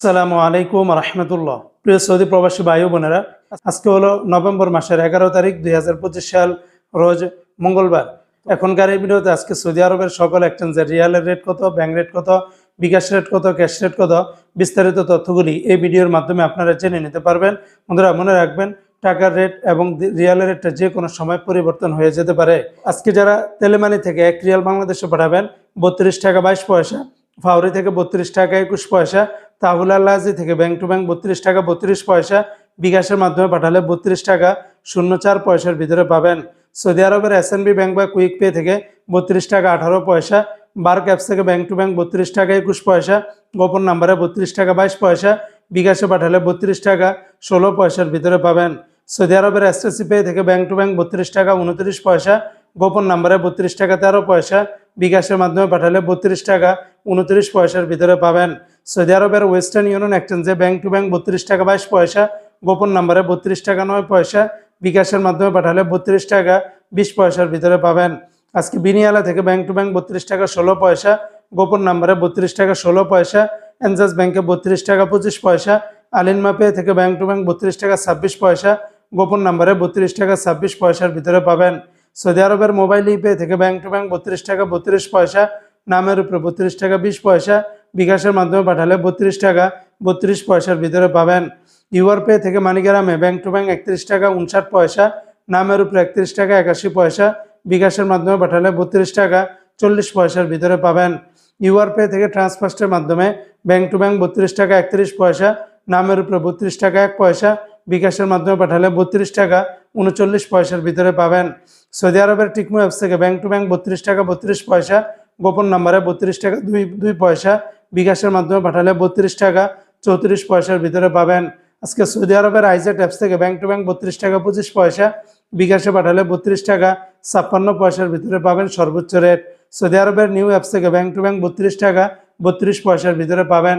আসসালামু আলাইকুম রহমতুল্লাহ। প্রিয় সৌদি প্রবাসী ভাই বোনেরা, আজকে হলো নভেম্বর মাসের এগারো তারিখ দুই সাল, রোজ মঙ্গলবার। এখনকার এই ভিডিওতে আজকে সৌদি আরবের সকল এক্সচেঞ্জের রিয়ালের রেট কত ব্যাংক রেট কত, বিকাশ রেট কত ক্যাশ রেট কত, বিস্তারিত তথ্যগুলি এই ভিডিওর মাধ্যমে আপনারা জেনে নিতে পারবেন। বন্ধুরা, মনে রাখবেন, টাকার রেট এবং রিয়ালের রেটটা যে কোনো সময় পরিবর্তন হয়ে যেতে পারে। আজকে যারা তেলেমানি থেকে এক রিয়াল বাংলাদেশে পাঠাবেন, বত্রিশ টাকা বাইশ পয়সা ফাউরি থেকে বত্রিশ টাকা একুশ পয়সা, তাহুল আল্লাহাজি থেকে ব্যাংক টু ব্যাংক বত্রিশ টাকা বত্রিশ পয়সা, বিকাশের মাধ্যমে পাঠালে বত্রিশ টাকা শূন্য চার পয়সার ভিতরে পাবেন। সৌদি আরবের এস ব্যাংক বা কুইক পে থেকে বত্রিশ টাকা আঠারো পয়সা বার্ক অ্যাপস থেকে ব্যাংক টু ব্যাংক বত্রিশ টাকা একুশ পয়সা, গোপন নাম্বারে বত্রিশ টাকা বাইশ পয়সা, বিকাশে পাঠালে বত্রিশ টাকা ষোলো পয়সার ভিতরে পাবেন। সৌদি আরবের এসএসসি পে থেকে ব্যাংক টু ব্যাংক বত্রিশ টাকা উনত্রিশ পয়সা, গোপন নাম্বারে বত্রিশ টাকা তেরো পয়সা বিকাশের মাধ্যমে পাঠালে বত্রিশ টাকা উনত্রিশ পয়সার ভিতরে পাবেন। সৌদি আরবের ওয়েস্টার্ন ইউনিয়ন এক্সচেঞ্জে ব্যাংক টু ব্যাংক বত্রিশ টাকা বাইশ পয়সা, গোপন নাম্বারে বত্রিশ টাকা নয় পয়সা, বিকাশের মাধ্যমে পাঠালে বত্রিশ টাকা বিশ পয়সার ভিতরে পাবেন। আজকে বিনিয়ালা থেকে ব্যাংক টু ব্যাংক বত্রিশ টাকা ষোলো পয়সা, গোপন নাম্বারে বত্রিশ টাকা ষোলো পয়সা, এনজাস ব্যাংকে বত্রিশ টাকা পঁচিশ পয়সা আলিনমা পে থেকে ব্যাংক টু ব্যাংক বত্রিশ টাকা ছাব্বিশ পয়সা, গোপন নাম্বারে বত্রিশ টাকা ছাব্বিশ পয়সার ভিতরে পাবেন। সৌদি আরবের মোবাইল ইপে থেকে ব্যাংক টু ব্যাংক বত্রিশ টাকা, বত্রিশ পয়সা, নামের উপরে বত্রিশ টাকা, বিশ পয়সা, বিকাশের মাধ্যমে পাঠালে বত্রিশ টাকা, বত্রিশ পয়সার ভিতরে পাবেন। ইউআর পে থেকে মানিগ্রামে ব্যাংক টু ব্যাংক একত্রিশ টাকা, উনষাট পয়সা, নামের উপরে একত্রিশ টাকা, একাশি পয়সা, বিকাশের মাধ্যমে পাঠালে বত্রিশ টাকা, চল্লিশ পয়সার ভিতরে পাবেন। ইউআর পে থেকে ট্রান্সফার্স্টের মাধ্যমে ব্যাংক টু ব্যাংক বত্রিশ টাকা, একত্রিশ পয়সা, নামের উপরে বত্রিশ টাকা, এক পয়সা বিকাশের মাধ্যমে পাঠালে বত্রিশ টাকা উনচল্লিশ পয়সার ভিতরে পাবেন। সৌদি আরবের টিকমো অ্যাপস থেকে ব্যাংক টু ব্যাংক বত্রিশ টাকা, বত্রিশ পয়সা, গোপন নাম্বারে বত্রিশ টাকা, দুই দুই পয়সা বিকাশের মাধ্যমে পাঠালে বত্রিশ টাকা চৌত্রিশ পয়সার ভিতরে পাবেন। আজকে সৌদি আরবের আইজেট অ্যাপস থেকে ব্যাংক টু ব্যাংক বত্রিশ টাকা, পঁচিশ পয়সা বিকাশে পাঠালে বত্রিশ টাকা ছাপ্পান্ন পয়সার ভিতরে পাবেন সর্বোচ্চ রেট। সৌদি আরবের নিউ অ্যাপস থেকে ব্যাংক টু ব্যাংক বত্রিশ টাকা, বত্রিশ পয়সার ভিতরে পাবেন।